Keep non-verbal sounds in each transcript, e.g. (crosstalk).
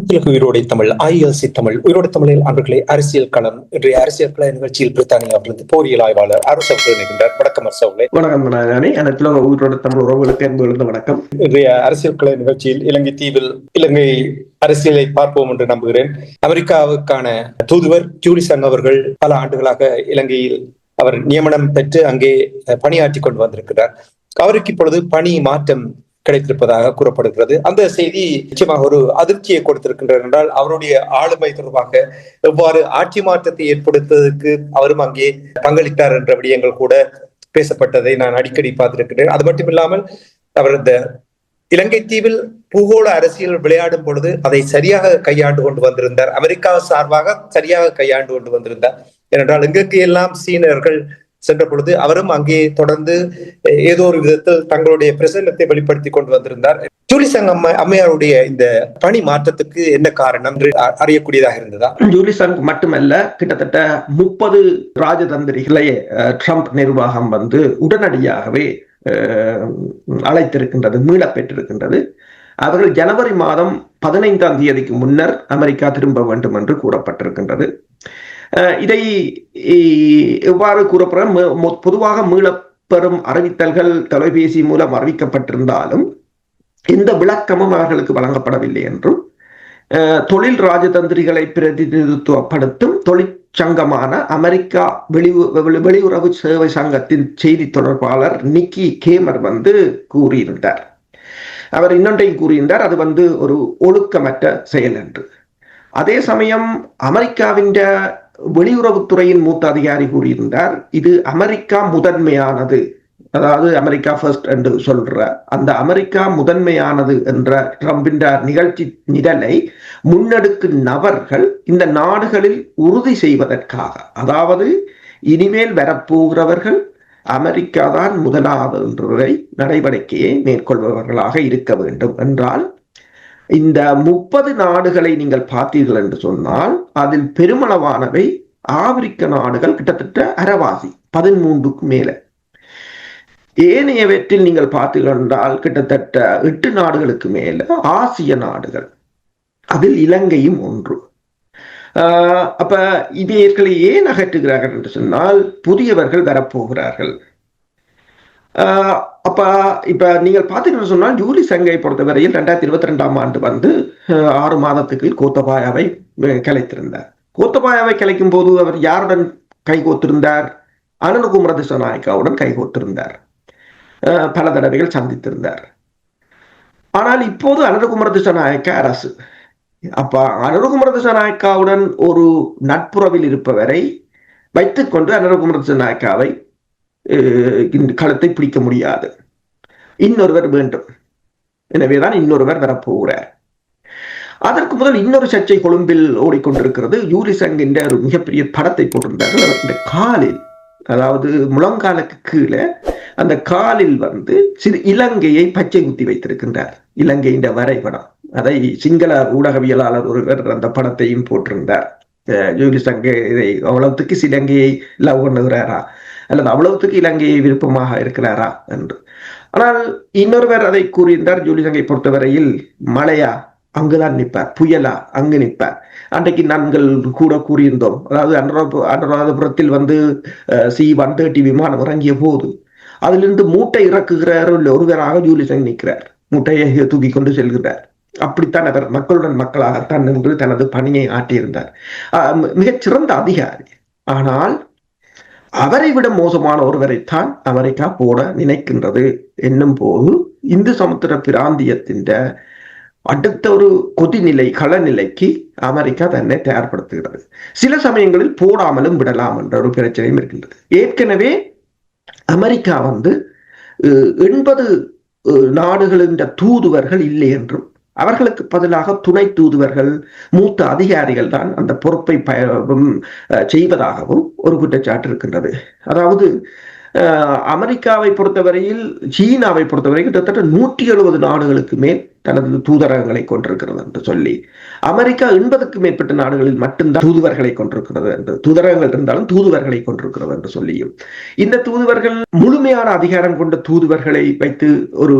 அனைத்துலக உயிரோடை தமிழ் ஐஎல்சி தமிழ் உயிரோடை தமிழில் அன்பர்களே அரசியல் களம் இன்றைய அரசியல் கள நிகழ்ச்சியில் பிரித்தானியாவிலிருந்து போரியல் ஆய்வாளர் அரசு இணைகின்றார். வணக்கம் அரசு அவர்களே வணக்கம் நானே அனைத்துல உயிரோட தமிழ் உறவுகளுக்கு எழுந்த வணக்கம். இன்றைய அரசியல் கள நிகழ்ச்சியில் இலங்கை தீவில் இலங்கை அரசியலை பார்ப்போம் என்று நம்புகிறேன். அமெரிக்காவுக்கான தூதுவர் ஜூலி சங் அவர்கள் பல ஆண்டுகளாக இலங்கையில் அவர் நியமனம் பெற்று அங்கே பணியாற்றி கொண்டு வந்திருக்கிறார். அவருக்கு இப்பொழுது பணி மாற்றம் கிடைத்திருப்பதாக கூறப்படுகிறது. அந்த செய்தி நிச்சயமாக ஒரு அதிர்ச்சியை கொடுத்திருக்கின்றது என்றால் அவருடைய ஆளுமை தொடர்பாக எவ்வாறு ஆட்சி மாற்றத்தை ஏற்படுத்துவதற்கு அவரும் அங்கே பங்களித்தார் என்ற விடயங்கள் கூட பேசப்பட்டதை நான் அடிக்கடி பார்த்திருக்கிறேன் அது மட்டும் இல்லாமல் அவர் இந்த இலங்கை தீவில் பூகோள அரசியல் விளையாடும் பொழுது அதை சரியாக கையாண்டு கொண்டு வந்திருந்தார். அமெரிக்கா சார்பாக சரியாக கையாண்டு கொண்டு வந்திருந்தார். ஏனென்றால் எங்களுக்கு எல்லாம் சீனர்கள் சென்ற பொழுது அவரும் அங்கே தொடர்ந்து ஏதோ ஒரு விதத்தில் தங்களுடைய பிரசன்னத்தை வெளிப்படுத்தி கொண்டு வந்திருந்தார். ஜூலிசங் அம்மா அம்மையாருடைய இந்த பணி மாற்றத்துக்கு என்ன காரணம் என்று அறியக்கூடியதாக இருந்ததா? ஜூலிசங் மட்டுமல்ல கிட்டத்தட்ட முப்பது ராஜதந்திரிகளை ட்ரம்ப் நிர்வாகம் வந்து உடனடியாகவே அழைத்திருக்கின்றது மீள பெற்றிருக்கின்றது அவர்கள் ஜனவரி மாதம் பதினைந்தாம் தேதிக்கு முன்னர் அமெரிக்கா திரும்ப வேண்டும் என்று கூறப்பட்டிருக்கின்றது. இதை எவ்வாறு கூறப்படும் பொதுவாக மீளப்பெறும் அறிவித்தல்கள் தொலைபேசி மூலம் அறிவிக்கப்பட்டிருந்தாலும் எந்த விளக்கமும் அவர்களுக்கு வழங்கப்படவில்லை என்றும் தொழில் ராஜதந்திரிகளை பிரதிநிதித்துவப்படுத்தும் தொழிற்சங்கமான அமெரிக்கா வெளி வெளியுறவு சேவை சங்கத்தின் செய்தி தொடர்பாளர் நிக்கி கேமர் வந்து கூறியிருந்தார். அவர் இன்னொன்றையும் கூறியிருந்தார் அது வந்து ஒரு ஒழுக்கமற்ற செயல் என்று. அதே சமயம் அமெரிக்காவின் வெளியுறவுத்துறையின் மூத்த அதிகாரி கூறியிருந்தார் இது அமெரிக்கா முதன்மையானது. அதாவது அமெரிக்கா ஃபர்ஸ்ட் என்று சொல்ற அந்த அமெரிக்கா முதன்மையானது என்ற ட்ரம்பின் நிகழ்ச்சி நிரலை முன்னெடுக்கும் நபர்கள் இந்த நாடுகளில் உறுதி செய்வதற்காக அதாவது இனிமேல் வரப்போகிறவர்கள் அமெரிக்கா தான் முதலாவது என்றதை நடவடிக்கையை மேற்கொள்பவர்களாக இருக்க வேண்டும் என்றால் இந்த முப்பது நாடுகளை நீங்கள் பார்த்தீர்கள் என்று சொன்னால் அதில் பெருமளவானவை ஆப்பிரிக்க நாடுகள் கிட்டத்தட்ட அறவாசி பதிமூன்றுக்கு மேல. ஏனையவற்றில் நீங்கள் பார்த்தீர்கள் என்றால் கிட்டத்தட்ட எட்டு நாடுகளுக்கு மேல ஆசிய நாடுகள். அதில் இலங்கையும் ஒன்று. அப்ப இவர்களை ஏன் அகற்றுகிறார்கள் என்று சொன்னால் புதியவர்கள் வரப்போகிறார்கள். அப்ப இப்ப நீங்கள் பார்த்தீங்கன்னு சொன்னால் ஜூலி சங்கை பொறுத்தவரையில் ரெண்டாயிரத்தி இருபத்தி ரெண்டாம் ஆண்டு வந்து ஆறு மாதத்துக்கு கோத்தபாயாவை கலைத்திருந்தார் கோத்தபாயாவை கலைக்கும் போது அவர் யாருடன் கைகோத்திருந்தார் அனந்தகுமர திசநாயக்காவுடன் கைகோத்திருந்தார் பல தடவைகள் சந்தித்திருந்தார். ஆனால் இப்போது அனந்தகுமர திசநாயக்க அரசு. அப்ப அனுரகுமர திசநாயக்காவுடன் ஒரு நட்புறவில் இருப்பவரை வைத்துக்கொண்டு அனுரகுமர திசநாயக்காவை களத்தை பிடிக்க முடியாது. இன்னொருவர் வேண்டும். எனவேதான் இன்னொருவர் வரப்போகிறார். அதற்கு முதல் இன்னொரு சர்ச்சை கொழும்பில் ஓடிக்கொண்டிருக்கிறது. யூரி சங் என்ற ஒரு மிகப்பெரிய படத்தை போட்டிருந்தார்கள். இந்த காலில் அதாவது முழங்காலுக்கு கீழே அந்த காலில் வந்து சிறு இலங்கையை பச்சை குத்தி வைத்திருக்கின்றார். இலங்கையின் வரைபடம். அதை சிங்கள ஊடகவியலாளர் ஒருவர் அந்த படத்தையும் போட்டிருந்தார். ஜூலி சங்கை இதை அவ்வளவுக்கு இலங்கையை லவ் பண்ணுகிறாரா அல்லது அவ்வளவுக்கு இலங்கையை விருப்பமாக இருக்கிறாரா என்று ஆனால் இன்னொருவர் அதை கூறியிருந்தார் ஜூலி சங்கை பொறுத்தவரையில் மழையா அங்குதான் நிற்பார் புயலா அங்கு நிற்பார் அன்றைக்கு நாங்கள் கூட கூறியிருந்தோம் அதாவது அனுராதபுரத்தில் வந்து சி ஒன் தேர்ட்டி விமானம் இறங்கிய போது அதிலிருந்து மூட்டை இறக்குகிறார் ஒருவராக ஜூலி சங்கை நிற்கிறார் மூட்டையை தூக்கி கொண்டு செல்கிறார் அப்படித்தான் அவர் மக்களுடன் மக்களாகத்தான் நின்று தனது பணியை ஆற்றியிருந்தார். மிகச்சிறந்த அதிகாரி. ஆனால் அவரை விட மோசமான ஒருவரைத்தான் அமெரிக்கா போட நினைக்கின்றது என்னும் போது இந்து சமுத்திர பிராந்தியத்தின் அடுத்த ஒரு கொதிநிலை களநிலைக்கு அமெரிக்கா தன்னை தயார்படுத்துகிறது. சில சமயங்களில் போடாமலும் விடலாம் என்ற ஒரு பிரச்சனையும் இருக்கின்றது. ஏற்கனவே அமெரிக்கா வந்து எண்பது நாடுகளின் தூதுவர்கள் இல்லை என்றும் அவர்களுக்கு பதிலாக துணை தூதுவர்கள் மூத்த அதிகாரிகள் தான் அந்த பொறுப்பை செய்வதாகவும் ஒரு குற்றச்சாட்டு இருக்கின்றது. அதாவது அமெரிக்காவை பொறுத்தவரையில் சீனாவை பொறுத்தவரை கிட்டத்தட்ட நூற்றி எழுபது நாடுகளுக்கு மேல் தனது தூதரகங்களை கொண்டிருக்கிறது என்று சொல்லி அமெரிக்கா எண்பதுக்கும் மேற்பட்ட நாடுகளில் மட்டும்தான் தூதுவர்களை கொண்டிருக்கிறது என்று தூதரகங்கள் இருந்தாலும் தூதுவர்களை கொண்டிருக்கிறது என்று சொல்லியும் இந்த தூதுவர்கள் முழுமையான அதிகாரம் கொண்ட தூதுவர்களை வைத்து ஒரு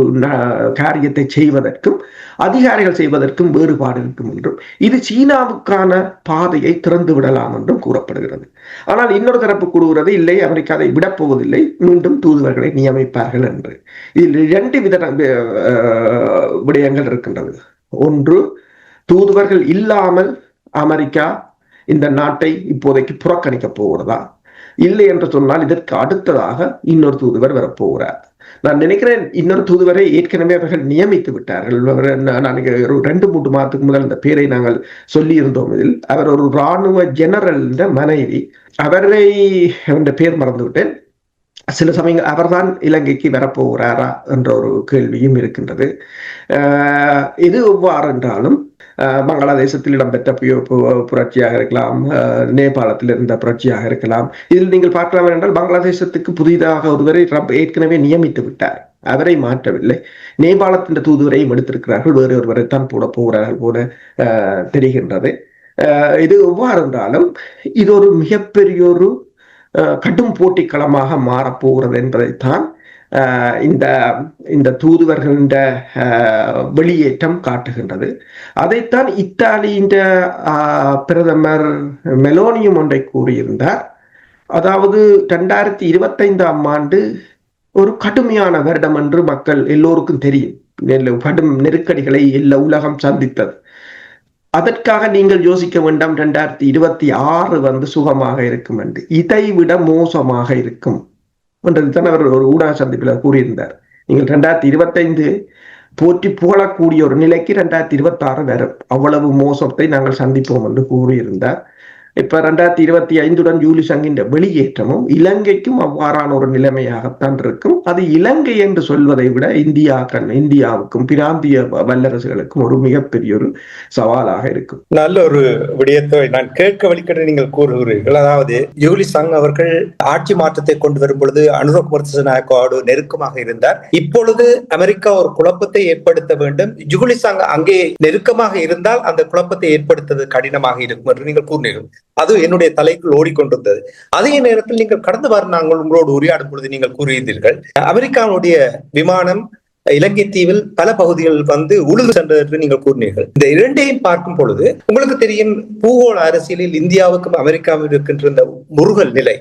காரியத்தை செய்வதற்கும் அதிகாரிகள் செய்வதற்கும் வேறுபாடு இருக்கும் என்றும் இது சீனாவுக்கான பாதையை திறந்து விடலாம் என்றும் கூறப்படுகிறது. ஆனால் இன்னொரு தரப்பு கூறுகிறது இல்லை அமெரிக்கா அதை விடப்போவதில்லை மீண்டும் தூதுவர்களை நியமிப்பார்கள் என்று. இதில் இரண்டு வித விடய விடயங்கள் இருக்கின்றது. ஒன்று தூதுவர்கள் இல்லாமல் அமெரிக்கா இந்த நாட்டை இப்போதைக்கு புறக்கணிக்க போகிறதா இல்லை என்று சொன்னால் இதற்கு அடுத்ததாக இன்னொரு தூதுவர் வரப்போகிறார். நான் நினைக்கிறேன் இன்னொரு தூதுவரை ஏற்கனவே அவர்கள் நியமித்து விட்டார்கள். நான் ஒரு ரெண்டு மூன்று மாதத்துக்கு முதல் இந்த பேரை நாங்கள் சொல்லி இருந்தோம் இதில். அவர் ஒரு இராணுவ ஜெனரல் மனைவி. அவரை என்ற பேர் மறந்து விட்டேன் சில சமயங்கள் அவர்தான் இலங்கைக்கு வரப்போகிறாரா என்ற ஒரு கேள்வியும் இருக்கின்றது. இது எவ்வாறு என்றாலும் பங்களாதேசத்தில் இடம்பெற்ற புரட்சியாக இருக்கலாம் நேபாளத்தில் இருந்த புரட்சியாக இருக்கலாம். இதில் நீங்கள் பார்க்கலாம் என்றால் பங்களாதேசத்துக்கு புதிதாக ஒருவரை ட்ரம்ப் ஏற்கனவே நியமித்து விட்டார். அவரை மாற்றவில்லை. நேபாளத்தின் தூதுவரையும் எடுத்திருக்கிறார்கள். வேறு ஒருவரை தான் போட போகிறார்கள் போல தெரிகின்றது. இது எவ்வாறு என்றாலும் இது ஒரு மிகப்பெரிய ஒரு கடும் போட்டிக்களமாக மாறப்போகிறது என்பதைத்தான் இந்த இந்த தூதுவர்களின் வெளியேற்றம் காட்டுகின்றது. அதைத்தான் இத்தாலியின் பிரதமர் மெலோனியம் ஒன்றை கூறியிருந்தார். அதாவது ரெண்டாயிரத்தி இருபத்தைந்தாம் ஆண்டு ஒரு கடுமையான வருடம் என்று மக்கள் எல்லோருக்கும் தெரியும். கடும் நெருக்கடிகளை எல்லா உலகம் சந்தித்தது. அதற்காக நீங்கள் யோசிக்க வேண்டாம். ரெண்டாயிரத்தி இருபத்தி ஆறு வந்து சுகமாக இருக்கும் என்று. இதை விட மோசமாக இருக்கும் என்றதுதான் அவர் ஒரு ஊடக சந்திப்பில் கூறியிருந்தார். நீங்கள் ரெண்டாயிரத்தி இருபத்தைந்து போற்றி புகழக்கூடிய ஒரு நிலைக்கு ரெண்டாயிரத்தி இருபத்தி ஆறு வரும். அவ்வளவு மோசத்தை நாங்கள் சந்திப்போம் என்று கூறியிருந்தார். இப்ப ரெண்டாயிரத்தி இருபத்தி ஐந்துடன் ஜூலி சங்கின்ற வெளியேற்றமும் இலங்கைக்கும் அவ்வாறான ஒரு நிலைமையாகத்தான் இருக்கும். அது இலங்கை என்று சொல்வதை விட இந்தியா கண் இந்தியாவுக்கும் பிராந்திய வல்லரசுகளுக்கும் ஒரு மிகப்பெரிய ஒரு சவாலாக இருக்கும். நல்ல ஒரு விடயத்தை நான் கேட்க வழிகிட்ட நீங்கள் கூறுகிறீர்கள். அதாவது ஜூலி சங் அவர்கள் ஆட்சி மாற்றத்தை கொண்டு வரும் பொழுது அனுரகுமார் நாயக்கோடு நெருக்கமாக இருந்தார். இப்பொழுது அமெரிக்கா ஒரு குழப்பத்தை ஏற்படுத்த வேண்டும். ஜூலி சங் அங்கே நெருக்கமாக இருந்தால் அந்த குழப்பத்தை ஏற்படுத்துவது கடினமாக இருக்கும் என்று நீங்கள் கூறினீர்கள். அது என்னுடைய தலைக்குள் ஓடிக்கொண்டிருந்தது. அதே நேரத்தில் நீங்கள் கடந்து வர நாங்கள் உங்களோடு உரையாடும் பொழுது நீங்கள் கூறியிருந்தீர்கள் அமெரிக்காவுடைய விமானம் இலங்கை தீவில் பல பகுதிகளில் வந்து உழுது சென்றது என்று நீங்கள் கூறினீர்கள். இந்த இரண்டையும் பார்க்கும் பொழுது உங்களுக்கு தெரியும் பூகோள அரசியலில் இந்தியாவுக்கும் அமெரிக்காவும் இருக்கின்ற இந்த முருகல் நிலை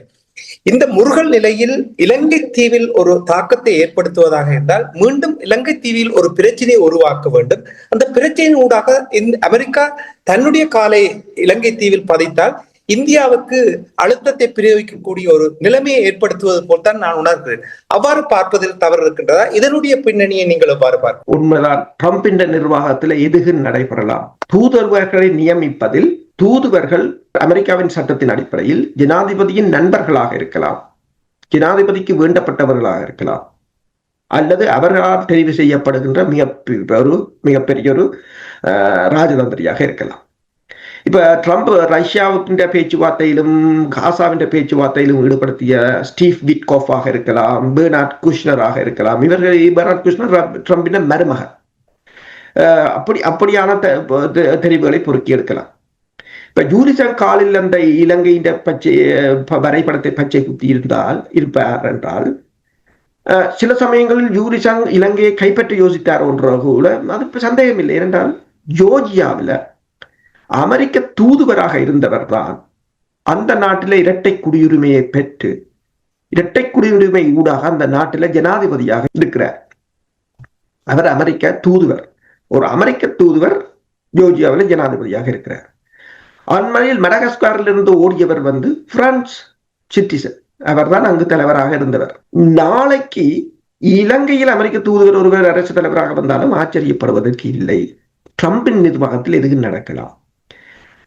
இந்த முருகல் நிலையில் இலங்கை தீவில் ஒரு தாக்கத்தை ஏற்படுத்துவதாக இருந்தால் மீண்டும் இலங்கை தீவில் ஒரு பிரச்சனையை உருவாக்க வேண்டும். அந்த பிரச்சனையின் ஊடாக இந்த அமெரிக்கா தன்னுடைய காலை இலங்கை தீவில் பதித்தால் இந்தியாவுக்கு அழுத்தத்தை பிரயோகிக்கக்கூடிய ஒரு நிலைமையை ஏற்படுத்துவது போல் தான் நான் உணர்கிறேன். அவ்வாறு பார்ப்பதில் தவறு இருக்கின்றதா? இதனுடைய பின்னணியை நீங்கள் எவ்வாறு பார்க்க உண்மைதான். ட்ரம்பின் நிர்வாகத்தில் எதுகு நடைபெறலாம். தூதர்வர்களை நியமிப்பதில் தூதுவர்கள் அமெரிக்காவின் சட்டத்தின் அடிப்படையில் ஜனாதிபதியின் நண்பர்களாக இருக்கலாம். ஜனாதிபதிக்கு வேண்டப்பட்டவர்களாக இருக்கலாம். அல்லது அவர்களால் தெரிவு செய்யப்படுகின்ற மிக ஒரு மிகப்பெரிய ஒரு ராஜதந்திரியாக இருக்கலாம். இப்ப ட்ரம்ப் ரஷ்யாவுக்கின்ற பேச்சுவார்த்தையிலும் காசாவின் பேச்சுவார்த்தையிலும் ஈடுபடுத்திய ஸ்டீவ் விட்கோஃபாக இருக்கலாம் பேர்னாட் குஷ்னராக இருக்கலாம். இவர்கள் பெர்னாட் குஷ்னர் ட்ரம்பின் மருமகன். அப்படி அப்படியான தெரிவுகளை பொறுக்கி எடுக்கலாம். இப்ப ஜூலிசன் காலில் அந்த இலங்கையின் பச்சை வரைபடத்தை பச்சை குத்தி இருந்தால் இருப்பார் என்றால் சில சமயங்களில் யூரிசங் இலங்கையை கைப்பற்ற யோசித்தார் ஒன்ற கூட அது சந்தேகம் இல்லை ஏனென்றால் ஜோர்ஜியாவில் அமெரிக்க தூதுவராக இருந்தவர் தான் அந்த நாட்டில இரட்டை குடியுரிமையை பெற்று இரட்டை குடியுரிமை ஊடாக அந்த நாட்டில ஜனாதிபதியாக இருக்கிறார். அவர் அமெரிக்க தூதுவர். ஒரு அமெரிக்க தூதுவர் ஜோர்ஜியாவில் ஜனாதிபதியாக இருக்கிறார். அண்மையில் மடகஸ்காரில் இருந்து ஓடியவர் வந்து பிரான்ஸ் சிட்டிசன். அவர் தான் அங்கு தலைவராக இருந்தவர். நாளைக்கு இலங்கையில் அமெரிக்க தூதுவர் ஒருவர் அரசு தலைவராக வந்தாலும் ஆச்சரியப்படுவதற்கு இல்லை. ட்ரம்பின் நிர்வாகத்தில் எதுவும் நடக்கலாம்.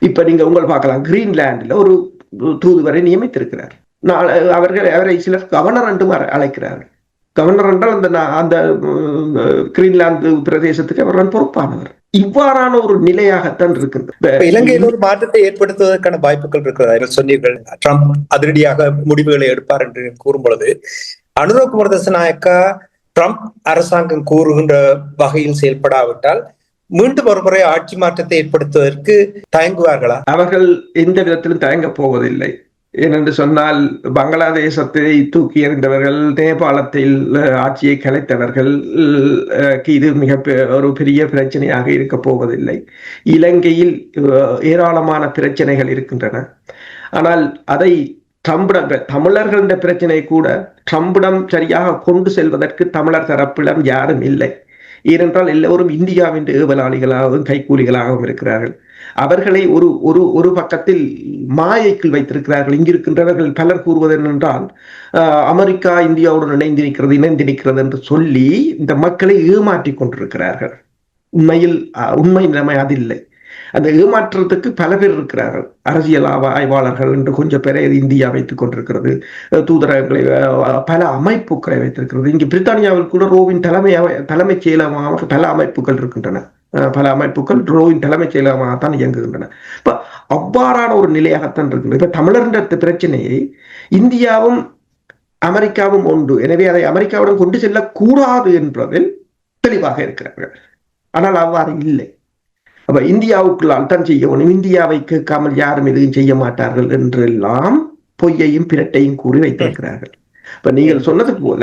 இப்ப நீங்க உங்கள் பார்க்கலாம். கிரீன்லாண்டில் ஒரு தூதுவரை நியமித்திருக்கிறார். அவர்கள் அவரை சிலர் கவர்னர் என்றும் அழைக்கிறார்கள். கவர்னர் என்றால் அந்த அந்த கிரீன்லாந்து பிரதேசத்துக்கு அவர் பொறுப்பானவர். இவ்வாறான ஒரு நிலையாகத்தான் இருக்கின்றது இலங்கையில் ஒரு மாற்றத்தை ஏற்படுத்துவதற்கான வாய்ப்புகள் இருக்கிறதா? சொன்னீர்கள் ட்ரம்ப் அதிரடியாக முடிவுகளை எடுப்பார் என்று கூறும் பொழுது அனுரகுமார் தசநாயக்கா ட்ரம்ப் அரசாங்கம் கூறுகின்ற வகையில் செயல்படாவிட்டால் மீண்டும் ஒரு முறை ஆட்சி மாற்றத்தை ஏற்படுத்துவதற்கு தயங்குவார்களா? அவர்கள் எந்த விதத்திலும் தயங்க போவதில்லை. ஏனென்று சொன்னால் பங்களாதேசத்தை தூக்கி எறிந்தவர்கள் நேபாளத்தில் ஆட்சியை கலைத்தவர்கள் இது மிக ஒரு பெரிய பிரச்சனையாக இருக்க போவதில்லை. இலங்கையில் ஏராளமான பிரச்சனைகள் இருக்கின்றன. ஆனால் அதை ட்ரம்பிடம் தமிழர்களின் பிரச்சனை கூட ட்ரம்பிடம் சரியாக கொண்டு செல்வதற்கு தமிழர் தரப்பிடம் யாரும் இல்லை. ஏனென்றால் எல்லோரும் இந்தியாவின் ஏவலாளிகளாகவும் கைக்கூலிகளாகவும் இருக்கிறார்கள். அவர்களை ஒரு ஒரு ஒரு பக்கத்தில் மாயைக்குள் வைத்திருக்கிறார்கள். இங்கிருக்கின்றவர்கள் பலர் கூறுவது என்னென்றால் அமெரிக்கா இந்தியாவுடன் இணைந்திருக்கிறது இணைந்திருக்கிறது என்று சொல்லி இந்த மக்களை ஏமாற்றி கொண்டிருக்கிறார்கள். உண்மையில் உண்மை நிலைமை அது இல்லை. அந்த ஏமாற்றத்துக்கு பல பேர் இருக்கிறார்கள். அரசியல் ஆய்வாளர்கள் என்று கொஞ்சம் பேரை இந்தியா வைத்துக் கொண்டிருக்கிறது. தூதரகங்களை பல அமைப்புகளை வைத்திருக்கிறது. இங்கு பிரித்தானியாவில் கூட ரோவின் தலைமை தலைமைச் செயலமாக பல அமைப்புகள் இருக்கின்றன. பல அமைப்புகள் ரோவின் தலைமைச் செயலகமாகத்தான் இயங்குகின்றன. இப்ப அவ்வாறான ஒரு நிலையாகத்தான் இருக்கின்றது. இப்ப தமிழர் பிரச்சனையை இந்தியாவும் அமெரிக்காவும் ஒன்று. எனவே அதை அமெரிக்காவுடன் கொண்டு செல்லக்கூடாது என்பதில் தெளிவாக இருக்கிறார்கள். ஆனால் அவ்வாறு இல்லை. அப்ப இந்தியாவுக்குள்ளால் தான் செய்யணும் இந்தியாவை கேட்காமல் யாரும் எதுவும் செய்ய மாட்டார்கள் என்றெல்லாம் பொய்யையும் பிரட்டையும் கூறி வைத்திருக்கிறார்கள். இப்ப நீங்கள் சொன்னது போல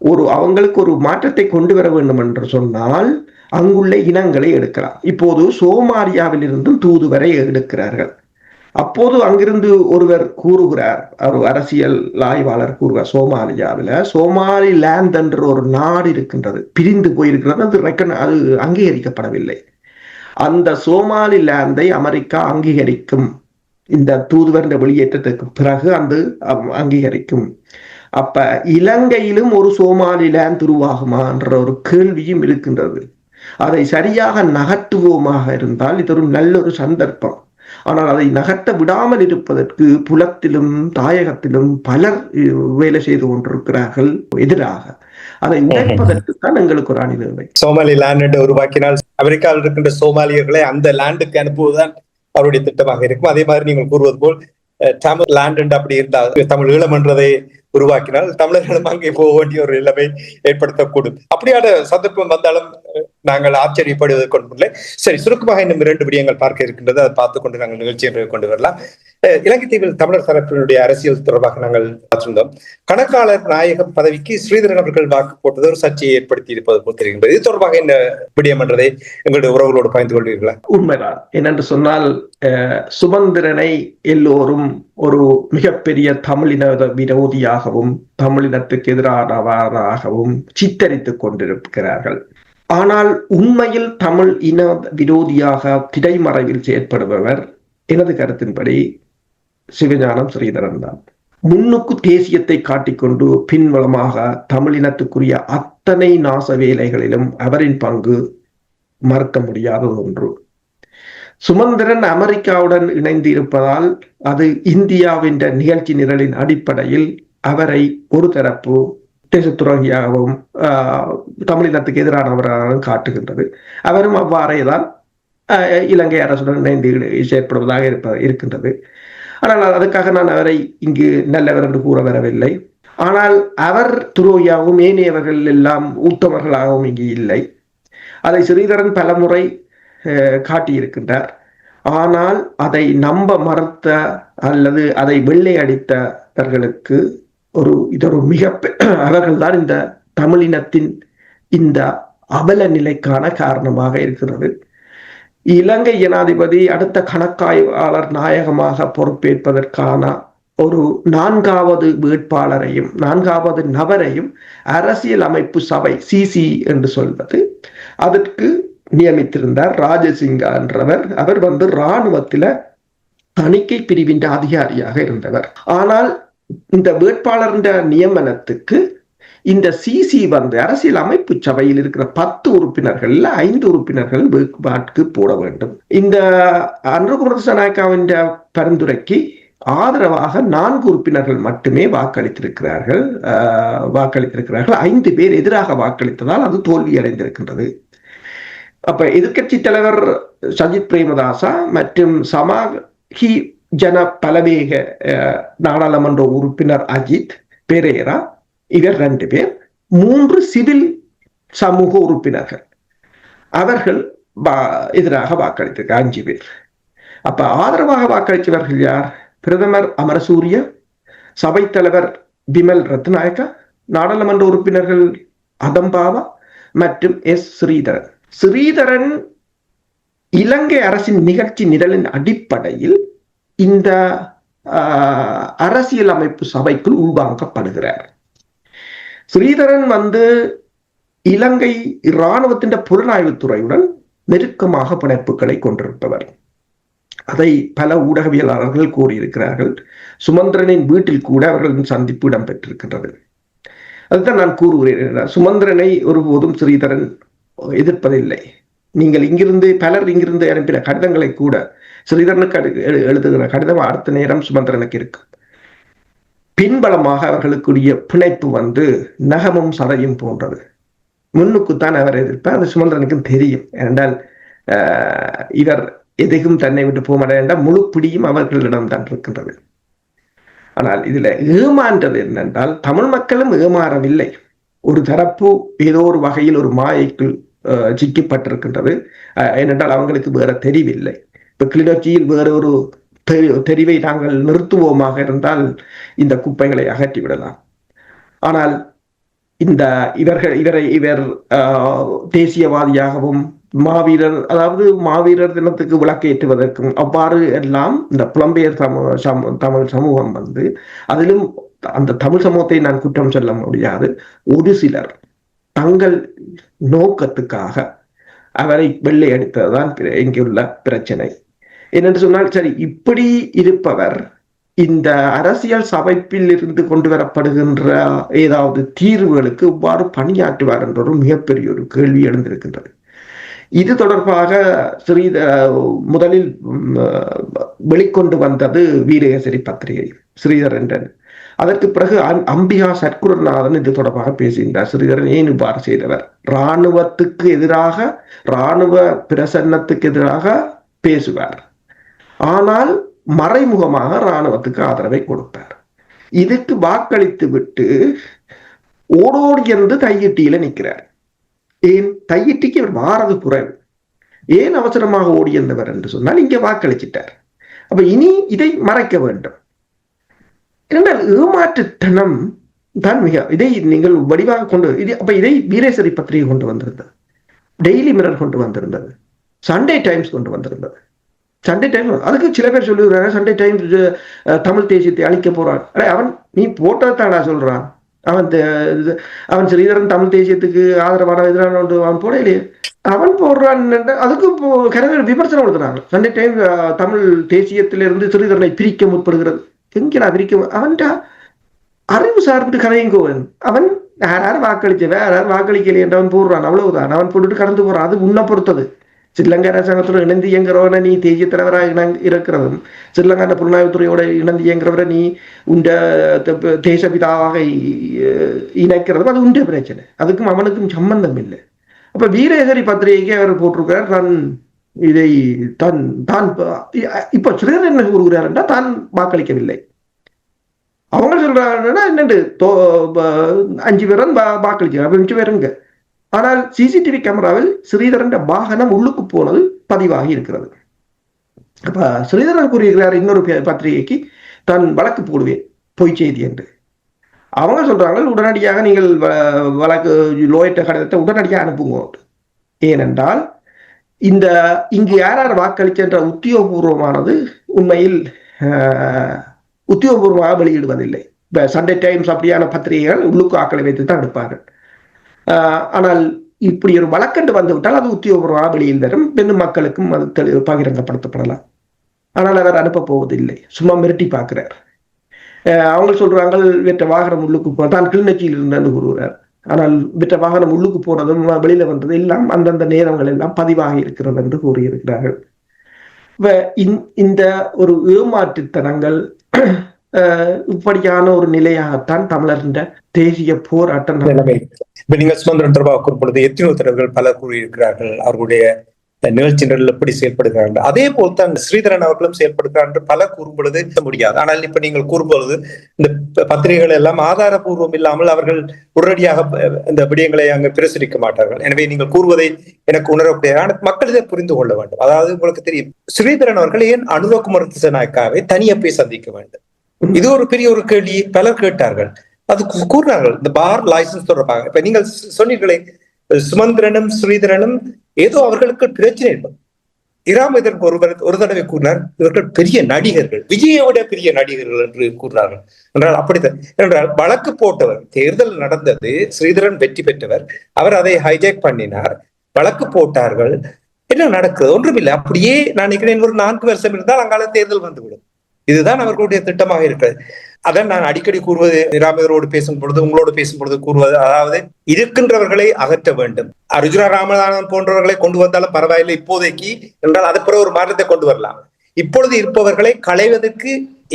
ஒரு அவங்களுக்கு ஒரு மாற்றத்தை கொண்டு வர வேண்டும் என்று சொன்னால் அங்குள்ள இனங்களை எடுக்கலாம். இப்போது சோமாலியாவில் இருந்தும் தூதுவரை எடுக்கிறார்கள். அப்போது அங்கிருந்து ஒருவர் கூறுகிறார் ஒரு அரசியல் ஆய்வாளர் கூறுவார் சோமாலியாவில் சோமாலி லேண்ட் என்ற ஒரு நாடு இருக்கின்றது. பிரிந்து போயிருக்கிறது அது ரெக்கன் அது அங்கீகரிக்கப்படவில்லை. அந்த சோமாலி லேண்டை அமெரிக்கா அங்கீகரிக்கும் இந்த தூதுவர் இந்த வெளியேற்றத்துக்கு பிறகு அந்த அங்கீகரிக்கும். அப்ப இலங்கையிலும் ஒரு சோமாலி லேண்ட் உருவாகுமா என்ற ஒரு கேள்வியும் இருக்கின்றது. அதை சரியாக நகர்த்துவோமாக இருந்தால் இது ஒரு நல்ல ஒரு சந்தர்ப்பம். ஆனால் அதை நகர்த்த விடாமல் இருப்பதற்கு புலத்திலும் தாயகத்திலும் பலர் வேலை செய்து கொண்டிருக்கிறார்கள் எதிராக. அதை உடைப்பதற்கு (laughs) தான் எங்களுக்கு ஒரு அணி தேவை சோமாலி லேண்ட் உருவாக்கினால் அமெரிக்காவில் இருக்கின்ற சோமாலியர்களை அந்த லேண்டுக்கு அனுப்புவதுதான் அவருடைய திட்டமாக இருக்கும். அதே மாதிரி நீங்கள் கூறுவது போல் தமிழ் லேண்ட் அப்படி இருந்தால் தமிழ் ஈழம் என்றதை உருவாக்கினால் தமிழர்களும் அங்கே போக வேண்டிய ஒரு நிலைமை ஏற்படுத்தக்கூடும். அப்படியான சந்தர்ப்பம் வந்தாலும் நாங்கள் ஆச்சரியப்படுவது கொண்டுள்ள சரி சுருக்கமாக இன்னும் இரண்டு விடயங்கள் பார்க்க இருக்கின்றது. அதை பார்த்து கொண்டு நாங்கள் நிகழ்ச்சி கொண்டு வரலாம். இலங்கை தீவில் தமிழர் தரப்பினுடைய அரசியல் தொடர்பாக நாங்கள் பார்த்திருந்தோம். கணக்காளர் நாயக பதவிக்கு ஸ்ரீதரன் அவர்கள் வாக்கு போட்டது ஒரு சர்ச்சையை ஏற்படுத்தி இருப்பது போல் தெரிகின்றது. இது தொடர்பாக என்ன விடயம் என்றதை எங்களுடைய உறவுகளோடு பகிர்ந்து கொள்வீர்களா? உண்மைதான். என்னென்று சொன்னால் சுமந்திரனை எல்லோரும் ஒரு மிகப்பெரிய தமிழின விரோதியாகவும் தமிழினத்துக்கு எதிரானவராகவும் சித்தரித்துக் கொண்டிருக்கிறார்கள். ஆனால் உண்மையில் தமிழ் இன விரோதியாக திரைமறைவில் செயற்படுபவர் எனது கருத்தின்படி சிவஞானம் ஸ்ரீதரன் தான். முன்னுக்கு தேசியத்தை காட்டிக்கொண்டு பின்வளமாக தமிழினத்துக்குரிய அத்தனை நாச வேலைகளிலும் அவரின் பங்கு மறுக்க முடியாத ஒன்று. சுமந்திரன் அமெரிக்காவுடன் இணைந்து இருப்பதால் அது இந்தியாவின் நிகழ்ச்சி நிரலின் அடிப்படையில் அவரை ஒரு தரப்பு துரோகியாகவும் தமிழினத்துக்கு எதிரானவராகவும் காட்டுகின்றது. அவரும் அவ்வாறே தான் இலங்கை அரசுடன் இணைந்து செயற்படுவதாக இருப்ப இருக்கின்றது. ஆனால் அதுக்காக நான் அவரை இங்கு நல்லவர் என்று கூற வரவில்லை. ஆனால் அவர் துரோகியாகவும் ஏனையவர்கள் எல்லாம் ஊத்தவர்களாகவும் இங்கு இல்லை. அதை ஸ்ரீதரன் பலமுறை காட்டியிருக்கின்றார். ஆனால் அதை நம்ப மறுத்த அல்லது அதை வெள்ளை அடித்தவர்களுக்கு ஒரு இதொரு மிக அவர்கள்தான் இந்த தமிழினத்தின் இந்த அபல நிலைக்கான காரணமாக இருக்கிறது. இலங்கை ஜனாதிபதி அடுத்த கணக்காய்வாளர் நாயகமாக பொறுப்பேற்பதற்கான ஒரு நான்காவது வேட்பாளரையும் நான்காவது நபரையும் அரசியல் அமைப்பு சபை சிசி என்று சொல்வது. அதற்கு நியமித்திருந்தார் ராஜசிங்கா என்றவர். அவர் வந்து இராணுவத்தில தணிக்கை பிரிவின் அதிகாரியாக இருந்தவர். ஆனால் இந்த வேட்பாளர் நியமனத்துக்கு இந்த சிசி வந்து அரசியல் அமைப்பு சபையில் இருக்கிற பத்து உறுப்பினர்கள்ல ஐந்து உறுப்பினர்கள் வேட்பாட்டுக்கு போட வேண்டும். இந்த அன்றுகுமார பரிந்துரைக்கு ஆதரவாக நான்கு உறுப்பினர்கள் மட்டுமே வாக்களித்திருக்கிறார்கள். வாக்களித்திருக்கிறார்கள். ஐந்து பேர் எதிராக வாக்களித்ததால் அது தோல்வி அடைந்திருக்கின்றது அப்ப எதிர்கட்சி தலைவர் சஜித் பிரேமதாசா மற்றும் சமாஹி ஜன பலவேக நாடாளுமன்ற உறுப்பினர் அஜித் பெரேரா இவர் ரெண்டு பேர் மூன்று சிவில் சமூக உறுப்பினர்கள். அவர்கள் எதிராக வாக்களித்திருக்க அஞ்சு பேர். அப்ப ஆதரவாக வாக்களித்தவர்கள் யார்? பிரதமர் அமரசூரிய சபை தலைவர் பிமல் ரத்நாயக்கா நாடாளுமன்ற உறுப்பினர்கள் அதம்பாவா மற்றும் எஸ். ஸ்ரீதரன். ஸ்ரீதரன் இலங்கை அரசின் நிகழ்ச்சி நிரலின் அடிப்படையில் இந்த ஆஹ், அரசியல் அமைப்பு சபைக்குள் உள்வாங்கப்படுகிறார். ஸ்ரீதரன் வந்து இலங்கை இராணுவத்தின் புலனாய்வுத் துறையுடன் நெருக்கமாக பிணைப்புகளை கொண்டிருப்பவர். அதை பல ஊடகவியலாளர்கள் கூறியிருக்கிறார்கள். சுமந்திரனின் வீட்டில் கூட அவர்களின் சந்திப்பு இடம்பெற்றிருக்கின்றது. அதுதான் நான் கூறுகிறேன். சுமந்திரனை ஒருபோதும் ஸ்ரீதரன் எதிர்ப்பதில்லை. நீங்கள் இங்கிருந்து பலர் இங்கிருந்து அனுப்பின கடிதங்களை கூட ஸ்ரீதரனுக்கு அடு- எழுதுகிற கடிதம் அடுத்த நேரம் சுமந்திரனுக்கு இருக்கு. பின்பலமாக அவர்களுக்குரிய பிணைப்பு வந்து நகமும் சதையும் போன்றது. முன்னுக்குத்தான் அவர் எதிர்ப்பார் அது சுமந்திரனுக்கும் தெரியும். ஏனென்றால் ஆஹ், இவர் எதையும் தன்னை விட்டு போக மாட்டார் முழு பிடியும் அவர்களிடம் தான் இருக்கின்றது. ஆனால் இதுல ஏமாண்டது என்னென்றால் தமிழ் மக்களும் ஏமாறவில்லை. ஒரு தரப்பு ஏதோ ஒரு வகையில் ஒரு மாயைக்குள் சிக்கப்பட்டிருக்கின்றது. ஏனென்றால் அவங்களுக்கு வேற தெரிவில்லை. இப்ப கிளிநொச்சியில் வேற ஒரு தெரி- தெரிவை நாங்கள் நிறுத்துவோமாக இருந்தால் இந்த குப்பைகளை அகற்றி விடலாம். ஆனால் இந்த இவர்கள் இவரை இவர் ஆஹ், தேசியவாதியாகவும் மாவீரர் அதாவது மாவீரர் தினத்துக்கு விளக்கேற்றுவதற்கும் அவ்வாறு எல்லாம் இந்த புலம்பெயர் சமூக தமிழ் சமூகம் வந்து அதிலும் அந்த தமிழ் சமூகத்தை நான் குற்றம் சொல்ல முடியாது. ஒரு சிலர் தங்கள் நோக்கத்துக்காக அவரை வெள்ளை அடித்ததுதான் இங்குள்ள பிரச்சனை. என்னென்று சொன்னால் சரி இப்படி இருப்பவர் இந்த அரசியல் சபைப்பில் இருந்து கொண்டு வரப்படுகின்ற ஏதாவது தீர்வுகளுக்கு இவ்வாறு பணியாற்றுவார் என்ற ஒரு மிகப்பெரிய ஒரு கேள்வி எழுந்திருக்கின்றது. இது தொடர்பாக ஸ்ரீத முதலில் வெளிக்கொண்டு வந்தது வீரகேசரி பத்திரிகை ஸ்ரீதரன் அதற்கு பிறகு அம்பிகா சர்க்குரநாதன் இது தொடர்பாக பேசுகின்றார். ஸ்ரீதரன் ஏன் இவ்வாறு செய்தவர்? இராணுவத்துக்கு எதிராக இராணுவ பிரசன்னத்துக்கு எதிராக பேசுவார். ஆனால் மறைமுகமாக இராணுவத்துக்கு ஆதரவை கொடுப்பார் இதுக்கு வாக்களித்து விட்டு ஓடோடி என்று தையிட்டியில நிற்கிறார் ஏன்? தையிட்டிக்கு அவர் வாரது குறைவு ஏன் அவசரமாக ஓடி இருந்தவர் என்று சொன்னால் இங்கே வாக்களிச்சிட்டார். அப்ப இனி இதை மறைக்க வேண்டும். என்றால் ஏமாற்றுத்தனம் தான் மிக இதை நீங்கள் வடிவாக கொண்டு இது அப்ப இதை வீரேசரி பத்திரிகை கொண்டு வந்திருந்தது. டெய்லி மிரர் கொண்டு வந்திருந்தது. சண்டே டைம்ஸ் கொண்டு வந்திருந்தது. சண்டே டைம் அதுக்கு சில பேர் சொல்லுகிறாங்க சண்டே டைம் தமிழ் தேசியத்தை அழிக்க போறான். அடே அவன் நீ போட்டதாடா சொல்றான். அவன் இது- அவன் ஸ்ரீதரன் தமிழ் தேசியத்துக்கு ஆதரவான எதிரான அவன் அவன் போடலையே. அவன் போடுறான் அதுக்கும் அதுக்கு இப்போ விமர்சனம் கொடுக்குறாங்க சண்டே டைம் தமிழ் தேசியத்திலிருந்து ஸ்ரீதரனை பிரிக்க முற்படுகிறது. எங்கடா பிரிக்க அவன்டா அறிவு சார்ந்து கதையுங்கோவன் அவன் யார் யார் வாக்களிச்சவன் யார் யார் வாக்களிக்கலையே போடுறான். அவ்வளவுதான். அவன் போட்டுட்டு கடந்து போறான். அது உன்னை பொறுத்தது. ஸ்ரீலங்கா அரசாங்கத்துடன் இணைந்து இயங்குறவனை நீ தேசிய தலைவராக இணங்க- இருக்கிறதும் ஸ்ரீலங்கா புலனாய்வுத்துறையோட இணைந்து இயங்குறவரை நீ உண்ட தேசபிதாவாக இணைக்கிறதும் அது உண்ட பிரச்சனை. அதுக்கும் அவனுக்கும் சம்பந்தம் இல்லை அப்ப வீரேகரி பத்திரிகைக்கு அவர் போட்டிருக்கிறார் தான் இதை தான் தான் இப்ப- இப்ப என்ன கூறுகிறார் என்றால் தான் வாக்களிக்கவில்லை. அவங்க சொல்றாங்கன்னா என்னண்டு அஞ்சு பேரும் வா- அப்ப அஞ்சு பேருங்க ஆனால் சிசிடிவி கேமராவில் ஸ்ரீதரன் வாகனம் உள்ளுக்கு போனது பதிவாகி இருக்கிறது. அப்ப ஸ்ரீதரன் கூறுகிறார் இன்னொரு பத்திரிகைக்கு தான் வழக்கு போடுவேன் பொய் செய்தி என்று. அவங்க சொல்றாங்க உடனடியாக நீங்கள் வ- வழக்கு லோயிட்ட கடிதத்தை உடனடியாக அனுப்புங்க ஏனென்றால் இந்த இங்கு யார் யார் வாக்களிச்சென்ற உத்தியோகபூர்வமானது உண்மையில் உத்தியோகபூர்வமாக வெளியிடுவதில்லை. இப்ப சண்டே டைம்ஸ் அப்படியான பத்திரிகைகள் உள்ளுக்கு ஆக்களை வைத்து தான் எடுப்பார்கள். ஆனால் இப்படி ஒரு வழக்கண்டு வந்துவிட்டால் அது உத்தியோகபூர்வமாக வெளியில் வரும் பெண் மக்களுக்கும் அது தெளி- பகிரங்கப்படுத்தப்படலாம். ஆனால் அவர் அனுப்ப போவதில்லை. சும்மா மிரட்டி பார்க்கிறார். அவங்க சொல்றாங்க வெற்ற வாகனம் உள்ளுக்கு போ தான் கிளிநொச்சியில் இருந்தேன்னு கூறுகிறார். ஆனால் விற்ற வாகனம் உள்ளுக்கு போனதும் வெளியில வந்தது எல்லாம் அந்தந்த நேரங்கள் எல்லாம் பதிவாகி இருக்கிறது என்று கூறியிருக்கிறார்கள். இந்த- இந்த ஒரு ஏமாற்றுத்தனங்கள் இப்படியான ஒரு நிலையாகத்தான் தமிழர்ன்ற தேசிய போராட்டம் இப்ப நீங்க சுதந்திரம் தொடர்பாக கூறும்பொழுது எத்தனையோ தலைவர்கள் பலர் கூறியிருக்கிறார்கள். அவர்களுடைய நிகழ்ச்சி நிரல் எப்படி செயல்படுகிறார்கள் அதே போல் தான் ஸ்ரீதரன் அவர்களும் செயல்படுகிறார் என்று பல கூறும்பொழுது முடியாது. ஆனால் இப்ப நீங்கள் கூறும்பொழுது இந்த பத்திரிகைகள் எல்லாம் ஆதாரபூர்வம் இல்லாமல் அவர்கள் உடனடியாக இந்த விடயங்களை அங்கு பிரசுரிக்க மாட்டார்கள். எனவே நீங்கள் கூறுவதை எனக்கு உணரக்கூடிய ஆனால் மக்கள் இதை புரிந்து கொள்ள வேண்டும். அதாவது உங்களுக்கு தெரியும் ஸ்ரீதரன் அவர்கள் ஏன் அனுரகுமார் திசநாயக்காவை தனியாக போய் சந்திக்க வேண்டும்? இது ஒரு பெரிய ஒரு கேள்வி. பலர் கேட்டார்கள். அது கூறினார்கள் இந்த பார் லைசன்ஸ் தொடர்பாக. இப்ப நீங்கள் சொன்னீர்களே சுமந்திரனும் ஸ்ரீதரனும் ஏதோ அவர்களுக்கு பிரச்சனை இராம் இதற்கு ஒருவர் ஒரு தடவை கூறினார் இவர்கள் பெரிய நடிகர்கள் விஜயை விட பெரிய நடிகர்கள் என்று கூறினார்கள் என்றால் அப்படித்தான். என்றால் வழக்கு போட்டவர் தேர்தல் நடந்தது ஸ்ரீதரன் வெற்றி பெற்றவர் அவர் அதை ஹைஜேக் பண்ணினார் வழக்கு போட்டார்கள். என்ன நடக்குது? ஒன்றுமில்லை. அப்படியே நான் நினைக்கிறேன் ஒரு நான்கு வருஷம் இருந்தால் அங்கால தேர்தல் வந்துவிடும். இதுதான் அவர்களுடைய திட்டமாக இருக்கிறது. அதான் நான் அடிக்கடி கூறுவது ராமதரோடு பேசும் பொழுது உங்களோடு பேசும் பொழுது கூறுவது அதாவது இருக்கின்றவர்களை அகற்ற வேண்டும். அர்ஜுனா ராமநாதன் போன்றவர்களை கொண்டு வந்தாலும் பரவாயில்லை இப்போதைக்கு என்றால் அது பிற ஒரு மாற்றத்தை கொண்டு வரலாம். இப்பொழுது இருப்பவர்களை களைவதற்கு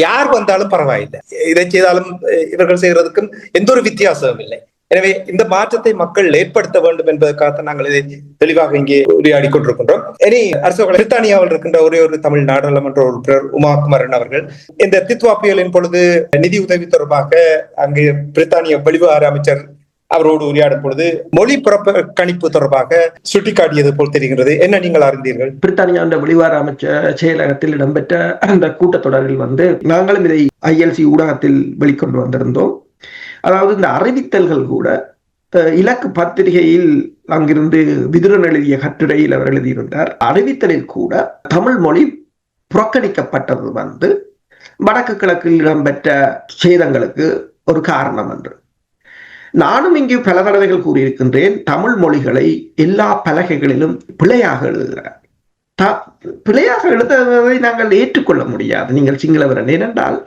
யார் வந்தாலும் பரவாயில்லை. இதை செய்தாலும் இவர்கள் செய்யறதுக்கும் எந்த ஒரு வித்தியாசமும் இல்லை. எனவே இந்த மாற்றத்தை மக்கள் ஏற்படுத்த வேண்டும் என்பதற்காக நாங்கள் இதை தெளிவாக இங்கே உரையாடி கொண்டிருக்கின்றோம். இனி அரசு பிரித்தானியாவில் இருக்கின்ற ஒரே ஒரு தமிழ் நாடாளுமன்ற உறுப்பினர் உமா குமரன் அவர்கள் இந்த தித்வா புயலின் பொழுது நிதி உதவி தொடர்பாக அங்கு பிரித்தானிய வெளிவார அமைச்சர் அவரோடு உரையாடும் பொழுது மொழி புறக்கணிப்பு தொடர்பாக சுட்டிக்காட்டியது போல் தெரிகிறது என்ன நீங்கள் அறிந்தீர்கள்? பிரித்தானியா வெளிவார அமைச்சர் செயலகத்தில் இடம்பெற்ற அந்த கூட்டத்தொடரில் வந்து நாங்களும் இதை ஐஎல்சி ஊடகத்தில் வெளிக்கொண்டு வந்திருந்தோம். அதாவது இந்த அறிவித்தல்கள் கூட இலக்கு பத்திரிகையில் அங்கிருந்து விதுரன் எழுதிய கட்டுரையில் அவர் எழுதியிருந்தார். அறிவித்தலில் கூட தமிழ் மொழி புறக்கணிக்கப்பட்டது வந்து வடக்கு கிழக்கில் இடம்பெற்ற சேதங்களுக்கு ஒரு காரணம் என்று. நானும் இங்கு பல தடவைகள் கூறியிருக்கின்றேன் தமிழ் மொழிகளை எல்லா பலகைகளிலும் பிழையாக எழுதுகிறார். பிழையாக எழுதுவதை நாங்கள் ஏற்றுக்கொள்ள முடியாது. நீங்கள் சிங்களவரன். ஏனென்றால்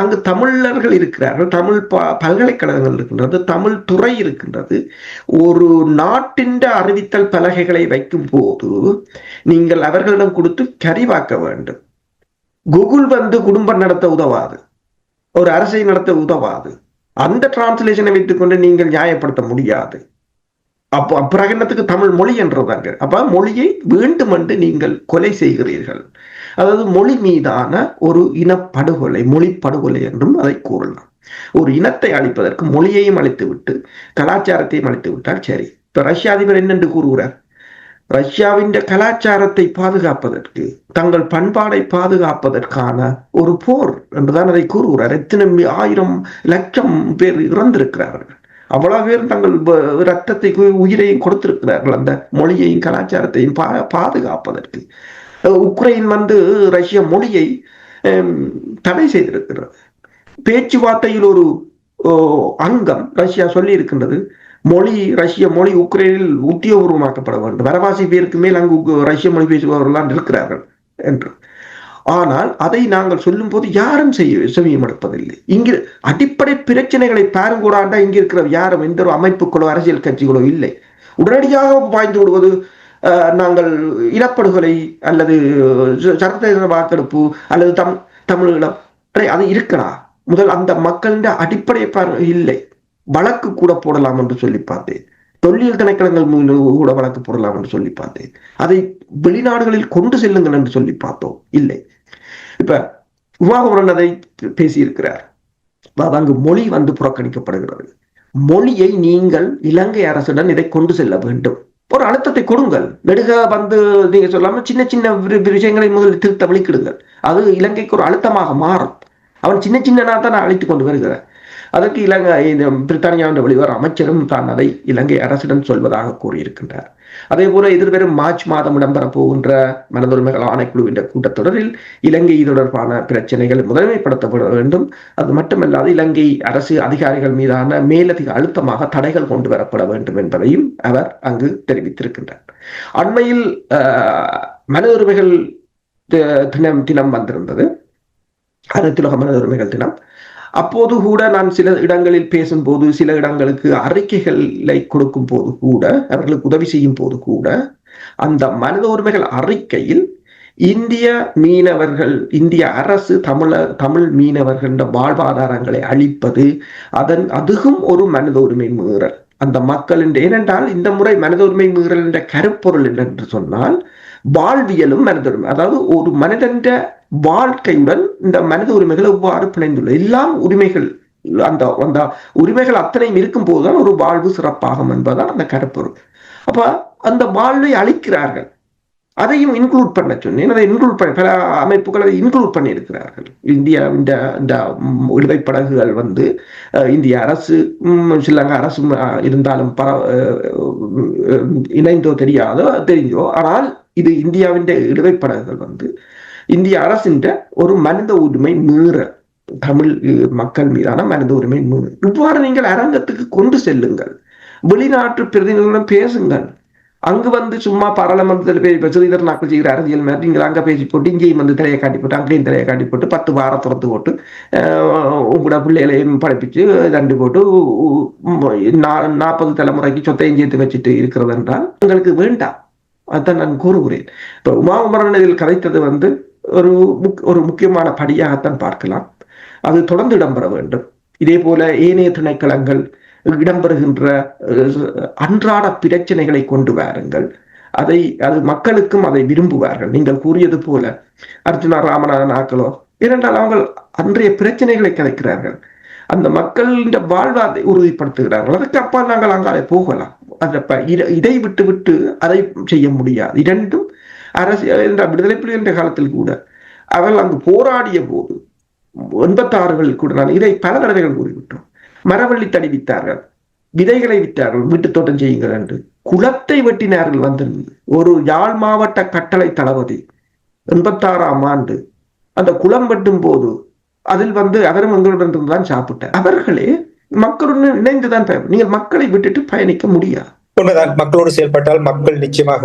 அங்கு தமிழர்கள் இருக்கிறார்கள் தமிழ் ப பல்கலைக்கழகங்கள் இருக்கின்றது தமிழ் துறை இருக்கின்றது. ஒரு நாட்டின் அறிவித்தல் பலகைகளை வைக்கும் போது நீங்கள் அவர்களிடம் கொடுத்து கரிவாக்க வேண்டும். கூகுள் வந்து குடும்பம் நடத்த உதவாது. ஒரு அரசை நடத்த உதவாது. அந்த டிரான்ஸ்லேஷனை வைத்துக்கொண்டு நீங்கள் நியாயப்படுத்த முடியாது. அப்போ பிரகடனத்துக்கு தமிழ் மொழி என்றதாங்க அப்ப மொழியை வேண்டும் என்று நீங்கள் கொலை செய்கிறீர்கள். அதாவது மொழி மீதான ஒரு இனப்படுகொலை மொழி படுகொலை என்றும் அதை கூறலாம். ஒரு இனத்தை அழிப்பதற்கு மொழியையும் அழித்துவிட்டு கலாச்சாரத்தையும் அழித்து விட்டால் சரி. இப்ப ரஷ்ய அதிபர் என்னென்று கூறுகிறார்? ரஷ்யாவின் கலாச்சாரத்தை பாதுகாப்பதற்கு தங்கள் பண்பாடை பாதுகாப்பதற்கான ஒரு போர் என்றுதான் அதை கூறுகிறார். எத்தனை ஆயிரம் லட்சம் பேர் இறந்திருக்கிறார்கள். அவ்வளவு பேர் தங்கள் ரத்தத்தை உயிரையும் கொடுத்திருக்கிறார்கள் அந்த மொழியையும் கலாச்சாரத்தையும் பா பாதுகாப்பதற்கு. உக்ரைன் வந்து ரஷ்ய மொழியை தடை செய்திருக்கிறது. பேச்சுவார்த்தையில் ஒரு அங்கம் ரஷ்யா சொல்லி இருக்கின்றது மொழி ரஷ்ய மொழி உக்ரைனில் உத்தியோகபூர்வமாக்கப்பட வேண்டும். வரவாசி பேருக்கு மேல் அங்கு ரஷ்ய மொழி பேசுபவர்கள்லாம் இருக்கிறார்கள் என்று. ஆனால் அதை நாங்கள் சொல்லும் போது யாரும் செய்ய செவியம் எடுப்பதில்லை இங்கு அடிப்படை பிரச்சனைகளை பாருங்கூடாண்டா இங்க இருக்கிற யாரும் எந்த ஒரு அமைப்புகளோ அரசியல் கட்சிகளோ இல்லை. உடனடியாக பாய்ந்து விடுவது நாங்கள் இனப்படுகொலை அல்லது சட்டத்தின வாக்கெடுப்பு அல்லது தம் தமிழீழம் அது இருக்கலாம். முதல் அந்த மக்களின் அடிப்படை இல்லை. வழக்கு கூட போடலாம் என்று சொல்லி பார்த்தேன். தொல்லியல் திணைக்களங்கள் கூட வழக்கு போடலாம் என்று சொல்லி பார்த்தேன். அதை வெளிநாடுகளில் கொண்டு செல்லுங்கள் என்று சொல்லி பார்த்தோம். இல்லை. இப்ப உமாகுமரன் அதை பேசியிருக்கிறார். அங்கு மொழி வந்து புறக்கணிக்கப்படுகிறது. மொழியை நீங்கள் இலங்கை அரசுடன் இதை கொண்டு செல்ல வேண்டும். ஒரு அழுத்தத்தை கொடுங்கள். நெடுக வந்து நீங்க சொல்லாம சின்ன சின்ன விஷயங்களை முதலில் திருத்த வழிக்கிடுங்கள் அது இலங்கைக்கு ஒரு அழுத்தமாக மாறும். அவன் சின்ன சின்னனா தான் அழைத்து கொண்டு வருகிறார் அதற்கு இலங்கை பிரித்தானியாவின் வெளிவர அமைச்சரும் தான் அதை இலங்கை அரசிடம் சொல்வதாக கூறியிருக்கின்றார். அதே போல எதிர்வரும் மார்ச் மாதம் இடம்பெறப் போகின்ற மனதுரிமைகள் ஆணைக்குழுவின் கூட்டத்தொடரில் இலங்கை தொடர்பான பிரச்சனைகள் முதன்மைப்படுத்தப்பட வேண்டும். அது மட்டுமல்லாது இலங்கை அரசு அதிகாரிகள் மீதான மேலதிக அழுத்தமாக தடைகள் கொண்டு வரப்பட வேண்டும் என்பதையும் அவர் அங்கு தெரிவித்திருக்கின்றார். அண்மையில் மனதுரிமைகள் தினம் தினம் வந்திருந்தது. அனைத்துலக மனித உரிமைகள் தினம். அப்போது கூட நான் சில இடங்களில் பேசும்போது சில இடங்களுக்கு அறிக்கைகளை கொடுக்கும் போது கூட அவர்களுக்கு உதவி செய்யும் போது கூட அந்த மனித உரிமைகள் அறிக்கையில் இந்திய மீனவர்கள் இந்திய அரசு தமிழ தமிழ் மீனவர்கள வாழ்வாதாரங்களை அளிப்பது அதன் அதுவும் ஒரு மனித உரிமை மீறல். அந்த மக்களின் ஏனென்றால் இந்த முறை மனித உரிமை மீறல் என்ற கருப்பொருள் என்னென்று சொன்னால் வாழ்வியலும் மனித உரிமை அதாவது ஒரு மனிதன்ற வாழ்க்கையுடன் இந்த மனித உரிமைகள் எவ்வாறு பிணைந்துள்ளது? எல்லாம் உரிமைகள். அந்த அந்த உரிமைகள் அத்தனையும் இருக்கும் போதுதான் ஒரு வாழ்வு சிறப்பாகும் என்பதுதான் அந்த கருப்பொருள். அப்ப அந்த வாழ்வை அழிக்கிறார்கள். அதையும் இன்க்ளூட் பண்ண சொன்னேன். அதை இன்க்ளூட் பண்ண பல அமைப்புகள் அதை இன்க்ளூட் பண்ணியிருக்கிறார்கள். இந்தியா இந்த இந்த விடுதலை படகுகள் வந்து அஹ், இந்திய அரசு ஸ்ரீலங்கா அரசு இருந்தாலும் பர அஹ், இணைந்தோ தெரியாதோ தெரிஞ்சோ. ஆனால் இது இந்தியாவின் இழுவை படகுகள் வந்து இந்திய அரசின் ஒரு மனித உரிமை மீற தமிழ் மக்கள் மீதான மனித உரிமை மீறல் இவ்வாறு நீங்கள் அரங்கத்துக்கு கொண்டு செல்லுங்கள். வெளிநாட்டு பிரதிநிதிகளுடன் பேசுங்கள். அங்கு வந்து சும்மா பாராளுமன்றத்தில் பேசி இப்ப ஸ்ரீதர் நாக்கள் செய்கிற அரசியல் மாதிரி நீங்கள் அங்கே பேசி போட்டு இங்கேயும் வந்து தலையை காட்டி போட்டு அங்கேயும் தலையை காட்டி போட்டு பத்து வாரம் திறந்து போட்டு உங்களோட பிள்ளைகளையும் படிப்பிச்சு தண்டு போட்டு நாற்பது தலைமுறைக்கு சொத்தையும் சேர்த்து வச்சுட்டு இருக்கிறது என்றால் உங்களுக்கு வேண்டாம். அதான் நான் கூறுகிறேன். இப்போ உமாகுமரன் இதில் கதைத்தது வந்து ஒரு முக்- ஒரு முக்கியமான படியாகத்தான் பார்க்கலாம். அது தொடர்ந்து இடம்பெற வேண்டும். இதே போல ஏனைய திணைக்களங்கள் இடம்பெறுகின்ற அன்றாட பிரச்சனைகளை கொண்டு வாருங்கள். அதை அது மக்களுக்கும் அதை விரும்புவார்கள். நீங்கள் கூறியது போல அர்ஜுனா ராமநாதன் ஆக்களோ ஏனென்றால் அவங்க அன்றைய பிரச்சனைகளை கிடைக்கிறார்கள் அந்த மக்களின் வாழ்வாதை உறுதிப்படுத்துகிறார்கள். அதுக்கு அப்பால் நாங்கள் அங்காலே போகலாம். அதை இதை விட்டு விட்டு அதை செய்ய முடியாது. இரண்டும் அரசியல் என்ற விடுதலை புலிகள் என்ற காலத்தில் கூட அவள் அங்கு போராடிய போது எண்பத்தாறுகளில் கூட நான் இதை பல தடவைகள் கூறிவிட்டோம். மரவள்ளி தடி வித்தார்கள். விதைகளை விட்டார்கள் வீட்டு தோட்டம் செய்யுங்கள் என்று. குளத்தை வெட்டினார்கள் வந்திருந்தது ஒரு யாழ் மாவட்ட கட்டளை தளபதி எண்பத்தாறாம் ஆண்டு அந்த குளம் வெட்டும் போது அதில் வந்து அவரும் எங்களுடன் தான் சாப்பிட்டார். அவர்களே மக்களுடன் இணைந்துதான் நீங்கள் மக்களை விட்டுட்டு பயணிக்க முடியாது. உண்மைதான். மக்களோடு செயல்பட்டால் மக்கள் நிச்சயமாக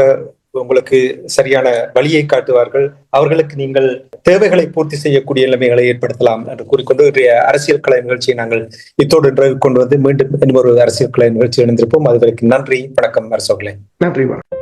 உங்களுக்கு சரியான வழியை காட்டுவார்கள். அவர்களுக்கு நீங்கள் தேவைகளை பூர்த்தி செய்யக்கூடிய நிலைமைகளை ஏற்படுத்தலாம் என்று கூறிக்கொண்டு இன்றைய அரசியல் கலை நிகழ்ச்சியை நாங்கள் இத்தோடு நிறைவு கொண்டு வந்து மீண்டும் இன்னொரு அரசியல் கலை நிகழ்ச்சி இணைந்திருப்போம். அதுவரைக்கும் நன்றி வணக்கம் அரசோகலை நன்றி வணக்கம்.